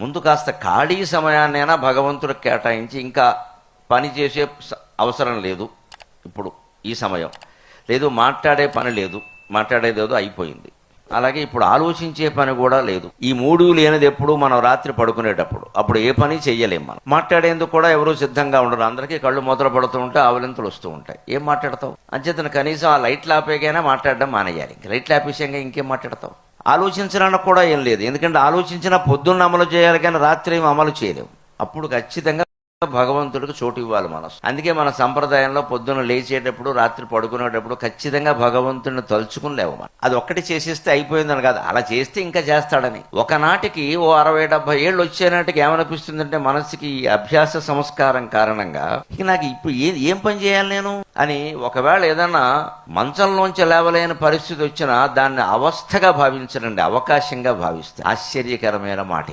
ముందు కాస్త ఖాళీ సమయాన్నైనా భగవంతుడికి కేటాయించి ఇంకా పని చేసే అవసరం లేదు. ఇప్పుడు ఈ సమయం. లేదు మాట్లాడే పని లేదు. మాట్లాడేదేదో అయిపోయింది. అలాగే ఇప్పుడు ఆలోచించే పని కూడా లేదు. ఈ మూడు లేనిది ఎప్పుడు మనం రాత్రి పడుకునేటప్పుడు. అప్పుడు ఏ పని చేయలేము మనం. మాట్లాడేందుకు కూడా ఎవరూ సిద్ధంగా ఉండరు. అందరికీ కళ్ళు మొదలు పడుతూ ఉంటే ఆవలింతలు వస్తూ ఉంటాయి. ఏం మాట్లాడతావు? అంచేతను కనీసం ఆ లైట్లు ఆపేకైనా మాట్లాడడం మానేయాలి. ఇంక లైట్లు ఆపేసాక ఇంకేం మాట్లాడతావు? ఆలోచించడానికి కూడా ఏం లేదు. ఎందుకంటే ఆలోచించిన పొద్దున్న అమలు చేయాలి కానీ రాత్రి ఏం అమలు చేయలేము అప్పుడు ఖచ్చితంగా భగవంతుడికి చోటు ఇవ్వాలి మనసు. అందుకే మన సంప్రదాయంలో పొద్దున్న లేచేటప్పుడు రాత్రి పడుకునేటప్పుడు ఖచ్చితంగా భగవంతుడిని తలుచుకుని లేవమని అది ఒక్కటి చేసేస్తే అయిపోయిందని కాదు. అలా చేస్తే ఇంకా చేస్తాడని. ఒకనాటికి ఓ అరవై డెబ్బై ఏళ్ళు వచ్చేనాటికి ఏమనిపిస్తుందంటే మనసుకి ఈ అభ్యాస సంస్కారం కారణంగా ఇక నాకు ఇప్పుడు ఏ ఏం పని చేయాలి నేను? అని ఒకవేళ ఏదన్నా మంచంలోంచి లేవలేని పరిస్థితి వచ్చినా దాన్ని అవస్థగా భావించడండి అవకాశంగా భావిస్తే. ఆశ్చర్యకరమైన మాట